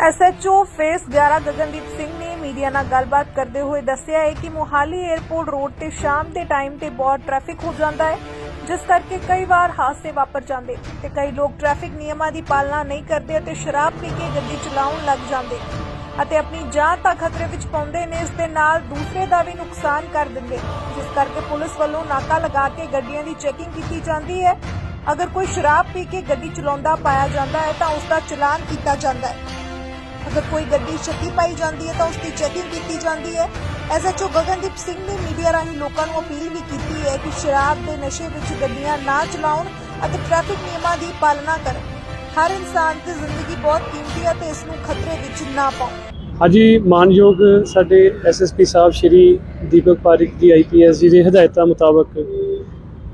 SHO face 11 Gagandeep Singh ਨੇ media ਨਾਲ ਗੱਲਬਾਤ ਕਰਦੇ ਹੋਏ ਦੱਸਿਆ ਹੈ ਕਿ ਮੁਹਾਲੀ 에ਅਰਪੋਰਟ ਰੋਡ ਤੇ ਸ਼ਾਮ ਦੇ ਟਾਈਮ ਤੇ ਬਹੁਤ ਟ੍ਰੈਫਿਕ ਹੋ ਜਾਂਦਾ ਹੈ, ਜਿਸ ਕਰਕੇ ਕਈ ਵਾਰ ਹਾਦਸੇ ਵਾਪਰ ਜਾਂਦੇ ਤੇ ਕਈ ਲੋਕ ਟ੍ਰੈਫਿਕ ਨਿਯਮਾਂ ਦੀ ਪਾਲਣਾ ਨਹੀਂ ਕਰਦੇ ਅਤੇ ਸ਼ਰਾਬ ਪੀ ਕੇ ਗੱਡੀ ਚਲਾਉਣ ਲੱਗ ਜਾਂਦੇ ਅਤੇ ਆਪਣੀ ਜਾਨ ਤਾਂ ਖਤਰੇ ਵਿੱਚ ਪਾਉਂਦੇ ਨੇ, ਇਸ ਦੇ ਨਾਲ ਦੂਸਰੇ ਦਾ ਵੀ ਨੁਕਸਾਨ ਕਰ ਦਿੰਦੇ। ਜਿਸ ਕਰਕੇ ਪੁਲਿਸ ਵੱਲੋਂ ਨਾਕਾ ਲਗਾ ਕੇ ਗੱਡੀਆਂ ਦੀ ਚੈਕਿੰਗ ਕੀਤੀ ਜਾਂਦੀ ਹੈ। ਅਗਰ ਕੋਈ ਸ਼ਰਾਬ ਪੀ ਕੇ ਗੱਡੀ ਚਲਾਉਂਦਾ ਪਾਇਆ ਜਾਂਦਾ ਹੈ ਤਾਂ ਉਸ ਦਾ ਚਲਾਨ ਕੀਤਾ ਜਾਂਦਾ ਹੈ। ਅਗਰ ਕੋਈ ਗੱਡੀ ਸ਼ੱਕੀ ਪਾਈ ਜਾਂਦੀ ਹੈ ਤਾਂ ਉਸ ਦੀ ਚੈਕਿੰਗ ਕੀਤੀ ਜਾਂਦੀ ਹੈ। ਐਸਐਚਓ ਗਗਨਦੀਪ ਸਿੰਘ ਨੇ ਮੀਡੀਆ ਰਾਹੀਂ ਲੋਕਾਂ ਨੂੰ ਅਪੀਲ ਵੀ ਕੀਤੀ ਹੈ ਕਿ ਸ਼ਰਾਬ ਦੇ ਨਸ਼ੇ ਵਿੱਚ ਗੱਡੀਆਂ ਨਾ ਚਲਾਉਣ ਅਤੇ ਟ੍ਰੈਫਿਕ ਨਿਯਮਾਂ ਦੀ ਪਾਲਣਾ ਕਰਨ। ਹਰ ਇਨਸਾਨ ਦੀ ਜ਼ਿੰਦਗੀ ਬਹੁਤ ਕੀਮਤੀ ਹੈ ਤੇ ਇਸ ਨੂੰ ਖਤਰੇ ਵਿੱਚ ਨਾ ਪਾਓ। ਹਾਂਜੀ, ਮਾਨਯੋਗ ਸਾਡੇ ਐਸਐਸਪੀ ਸਾਹਿਬ ਸ਼੍ਰੀ ਦੀਪਕ ਪਾਰਿਕ ਜੀ ਆਈਪੀਐਸ ਜੀ ਦੇ ਹਦਾਇਤਾਂ ਮੁਤਾਬਕ,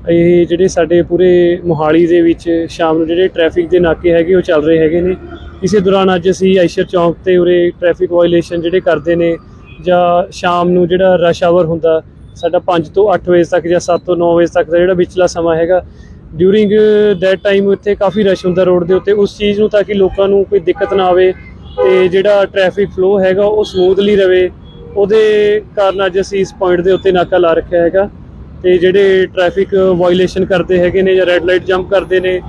ਇਹ ਜਿਹੜੇ ਸਾਡੇ ਪੂਰੇ ਮੋਹਾਲੀ ਦੇ ਵਿੱਚ ਸ਼ਾਮ ਨੂੰ ਜਿਹੜੇ ਟ੍ਰੈਫਿਕ ਦੇ ਨਾਕੇ ਹੈਗੇ, ਉਹ ਚੱਲ ਰਹੇ ਹੈਗੇ ਨੇ। ਇਸੇ ਦੌਰਾਨ ਅੱਜ ਅਸੀਂ ਆਇਸ਼ਰ ਚੌਂਕ ਤੇ ਉਰੇ ਟ੍ਰੈਫਿਕ ਵਾਇਲੇਸ਼ਨ ਜਿਹੜੇ ਕਰਦੇ ਨੇ ਜਾਂ ਸ਼ਾਮ ਨੂੰ ਜਿਹੜਾ ਰਸ਼ ਆਵਰ ਹੁੰਦਾ, ਸਾਡਾ 5 ਤੋਂ 8 ਵਜੇ ਤੱਕ ਜਾਂ 7 ਤੋਂ 9 ਵਜੇ ਤੱਕ ਦਾ ਜਿਹੜਾ ਵਿਚਲਾ ਸਮਾਂ ਹੈਗਾ ਡਿਊਰਿੰਗ ਦੈਟ ਟਾਈਮ ਇੱਥੇ ਕਾਫੀ ਰਸ਼ ਹੁੰਦਾ ਰੋਡ ਦੇ ਉੱਤੇ, ਉਸ ਚੀਜ਼ ਨੂੰ ਤਾਂ ਕਿ ਲੋਕਾਂ ਨੂੰ ਕੋਈ ਦਿੱਕਤ ਨਾ ਆਵੇ ਤੇ ਜਿਹੜਾ ਟ੍ਰੈਫਿਕ ਫਲੋ ਹੈਗਾ ਉਹ ਸਮੂਥਲੀ ਰਵੇ, ਉਹਦੇ ਕਾਰਨ ਅੱਜ ਅਸੀਂ ਇਸ ਪੁਆਇੰਟ ਦੇ ਉੱਤੇ ਨਾਕਾ ਲਾ ਰੱਖਿਆ ਹੈਗਾ ਤੇ ਜਿਹੜੇ ਟ੍ਰੈਫਿਕ ਵਾਇਲੇਸ਼ਨ ਕਰਦੇ ਹੈਗੇ ਨੇ ਜਾਂ ਰੈੱਡ ਲਾਈਟ ਜੰਪ ਕਰਦੇ ਨੇ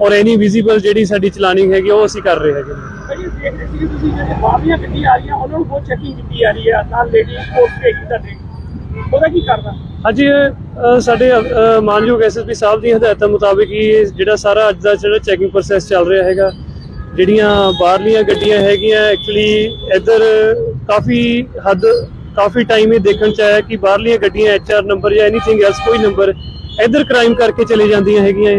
ਔਰ ਐਨੀ ਵਿਜ਼ੀਬਲ ਜਿਹੜੀ ਸਾਡੀ ਚਲਾਨਿੰਗ ਹੈਗੀ ਉਹ ਅਸੀਂ ਕਰ ਰਹੇ ਹੈਗੇ। ਨੇ ਭਾਈ ਅਸੀਂ ਦੇਖ ਰਹੇ ਸੀ ਕਿ ਤੁਸੀਂ ਜਿਹੜੇ ਬਾਹਰਲੀਆਂ ਗੱਡੀਆਂ ਆ ਰਹੀਆਂ ਉਹਨਾਂ ਨੂੰ ਬਹੁਤ ਚੈਕਿੰਗ ਕੀਤੀ ਜਾ ਰਹੀ ਹੈ ਨਾਲ ਲੇਡੀ ਕੋਰਟ ਤੇ ਕੀ ਤੁਹਾਡੇ। ਉਹਦਾ ਕੀ ਕਰਨਾ? ਅੱਜ ਅ, ਸਾਡੇ ਮਾਨਯੋਗ ਐਸਐਸਪੀ ਸਾਹਿਬ ਦੀਆਂ ਹਦਾਇਤਾਂ ਮੁਤਾਬਿਕ ਹੀ ਜਿਹੜਾ ਸਾਰਾ ਅੱਜ ਦਾ ਜਿਹੜਾ ਚੈਕਿੰਗ ਪ੍ਰੋਸੈਸ ਚੱਲ ਰਿਹਾ ਹੈਗਾ ਜਿਹੜੀਆਂ ਬਾਹਰਲੀਆਂ ਗੱਡੀਆਂ ਹੈਗੀਆਂ ਐਕਚੁਅਲੀ ਇੱਧਰ ਕਾਫੀ ਹੱਦ ਕਾਫੀ ਟਾਈਮ ਇਹ ਦੇਖਣ ਚ ਆਇਆ ਕਿ ਬਾਹਰਲੀਆਂ ਗੱਡੀਆਂ ਐਚਆਰ ਨੰਬਰ ਜਾਂ ਐਨੀਥਿੰਗ ਐਲਸ ਕੋਈ ਨੰਬਰ ਇੱਧਰ ਕ੍ਰਾਈਮ ਕਰਕੇ ਚਲੇ ਜਾਂਦੀਆਂ ਹੈਗੀਆਂ।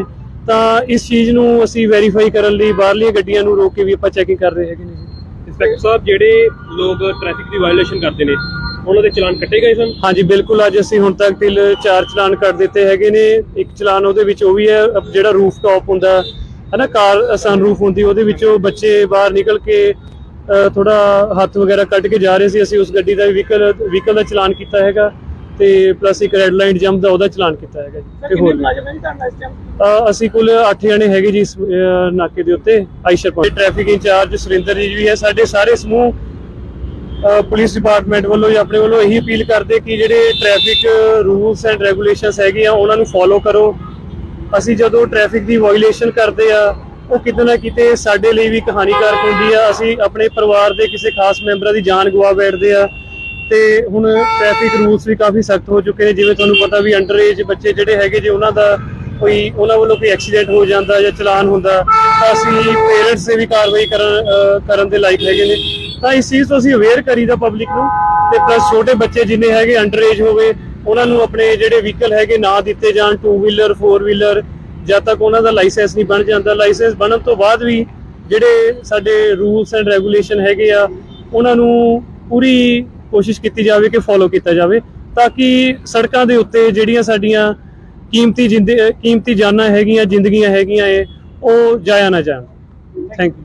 ਤਾਂ ਇਸ ਚੀਜ਼ ਨੂੰ ਅਸੀਂ ਵੈਰੀਫਾਈ ਕਰਨ ਲਈ ਬਾਹਰਲੀਆਂ ਗੱਡੀਆਂ ਨੂੰ ਰੋਕ ਕੇ ਵੀ ਆਪਾਂ ਚੈਕਿੰਗ ਕਰ ਰਹੇ ਹੈਗੇ ਨੇ ਇੰਸਪੈਕਟਰ ਸਾਹਿਬ ਜਿਹੜੇ ਲੋਕ ਟ੍ਰੈਫਿਕ ਦੀ ਵਾਇਓਲੇਸ਼ਨ ਕਰਦੇ ਨੇ ਉਹਨਾਂ ਦੇ ਚਲਾਨ ਕੱਟੇ ਗਏ ਸਨ? ਹਾਂਜੀ ਬਿਲਕੁਲ ਅੱਜ ਅਸੀਂ ਹੁਣ ਤੱਕ ਤਿਲ ਚਾਰ ਚਲਾਨ ਕਰ ਦਿੱਤੇ ਹੈਗੇ ਨੇ। ਇੱਕ ਚਲਾਨ ਉਹਦੇ ਵਿੱਚ ਉਹ ਵੀ ਹੈ ਜਿਹੜਾ ਰੂਫ ਟਾਪ ਹੁੰਦਾ ਹੈ ਨਾ ਕਾਰ ਸਨ ਰੂਫ ਹੁੰਦੀ ਉਹਦੇ ਵਿੱਚੋਂ ਬੱਚੇ ਬਾਹਰ ਨਿਕਲ ਕੇ ਥੋੜਾ ਹੱਥ ਵਗੈਰਾ ਕੱਢ ਕੇ ਜਾ ਰਹੇ ਸੀ। ਅਸੀਂ ਉਸ ਗੱਡੀ ਦਾ ਵਹੀਕਲ ਵਹੀਕਲ ਦਾ ਚਲਾਨ ਕੀਤਾ ਹੈਗਾ। ਤੇ ਪਲੱਸ ਇੱਕ ਰੈੱਡ ਲਾਈਟ ਜੰਪ ਦਾ ਉਹਦਾ ਚਲਾਨ ਕੀਤਾ ਹੈਗਾ ਜੀ ਤੇ ਹੋਰ। ਮੁਲਾਜ਼ਮ ਹੈ ਜੀ ਤੁਹਾਡਾ ਇਸ ਟਾਈਮ ਅਸੀਂ ਕੁੱਲ 8 ਜਣੇ ਹੈਗੇ ਜੀ ਇਸ ਨਾਕੇ ਦੇ ਉੱਤੇ Eicher point traffic incharge Surinder ji ਵੀ ਹੈ ਸਾਡੇ ਸਾਰੇ ਸਮੂਹ ਪੁਲਿਸ ਡਿਪਾਰਟਮੈਂਟ ਵੱਲੋਂ ਜਾਂ ਆਪਣੇ ਵੱਲੋਂ ਇਹੀ ਅਪੀਲ ਕਰਦੇ ਕਿ ਜਿਹੜੇ ਟ੍ਰੈਫਿਕ ਰੂਲਸ ਐਂਡ ਰੈਗੂਲੇਸ਼ਨਸ ਹੈਗੇ ਆ ਉਹਨਾਂ ਨੂੰ ਫੋਲੋ ਕਰੋ। ਅਸੀਂ ਜਦੋਂ ਟ੍ਰੈਫਿਕ ਦੀ ਵਾਇਓਲੇਸ਼ਨ ਕਰਦੇ ਆ ਉਹ ਕਿਤੇ ਨਾ ਕਿਤੇ ਸਾਡੇ ਲਈ ਵੀ ਕਹਾਣੀਕਾਰਕ ਹੁੰਦੀ ਆ। ਅਸੀਂ ਆਪਣੇ ਪਰਿਵਾਰ ਦੇ ਕਿਸੇ ਖਾਸ ਮੈਂਬਰਾਂ ਦੀ ਜਾਨ ਗਵਾ ਬੈਠਦੇ ਆ। ਤੇ ਹੁਣ ਟ੍ਰੈਫਿਕ ਰੂਲਸ ਵੀ ਕਾਫੀ ਸਖਤ ਹੋ ਚੁੱਕੇ ਨੇ, ਜਿਵੇਂ ਤੁਹਾਨੂੰ ਪਤਾ ਵੀ ਅੰਡਰ ਏਜ ਬੱਚੇ ਜਿਹੜੇ ਹੈਗੇ, ਜੇ ਉਹਨਾਂ ਦਾ ਕੋਈ, ਉਹਨਾਂ ਵੱਲੋਂ ਕੋਈ ਐਕਸੀਡੈਂਟ ਹੋ ਜਾਂਦਾ ਜਾਂ ਚਲਾਨ ਹੁੰਦਾ, ਤਾਂ ਅਸੀਂ ਪੇਰੈਂਟਸ ਦੇ ਵੀ ਕਾਰਵਾਈ ਕਰਨ ਕਰਨ ਦੇ ਲਾਇਕ ਹੈਗੇ ਨੇ। ਤਾਂ ਇਸ ਚੀਜ਼ ਤੋਂ ਅਸੀਂ ਅਵੇਅਰ ਕਰੀਦਾ ਪਬਲਿਕ ਨੂੰ ਤੇ ਪਲੱਸ ਛੋਟੇ ਬੱਚੇ ਜਿੰਨੇ ਹੈਗੇ ਅੰਡਰ ਏਜ ਹੋਵੇ, ਉਹਨਾਂ ਨੂੰ ਆਪਣੇ ਜਿਹੜੇ ਵਹੀਕਲ ਹੈਗੇ ਨਾ ਦਿੱਤੇ ਜਾਣ ਟੂ ਵੀਲਰ ਫੋਰ ਵੀਲਰ ਜਦ ਤੱਕ ਉਹਨਾਂ ਦਾ ਲਾਇਸੈਂਸ ਨਹੀਂ ਬਣ ਜਾਂਦਾ। ਲਾਇਸੈਂਸ ਬਣਨ ਤੋਂ ਬਾਅਦ ਵੀ ਜਿਹੜੇ ਸਾਡੇ ਰੂਲਸ ਐਂਡ ਰੈਗੂਲੇਸ਼ਨ ਹੈਗੇ ਆ, ਉਹਨਾਂ ਨੂੰ ਪੂਰੀ ਕੋਸ਼ਿਸ਼ ਕੀਤੀ ਜਾਵੇ ਕਿ ਫੋਲੋ ਕੀਤਾ ਜਾਵੇ, ਤਾਂ ਕਿ ਸੜਕਾਂ ਦੇ ਉੱਤੇ ਜਿਹੜੀਆਂ ਸਾਡੀਆਂ ਕੀਮਤੀ ਜਿੰਦ ਕੀਮਤੀ ਜਾਨਾਂ ਹੈਗੀਆਂ, ਜ਼ਿੰਦਗੀਆਂ ਹੈਗੀਆਂ ਇਹ, ਉਹ ਜਾਇਆ ਨਾ ਜਾਣ। Thank you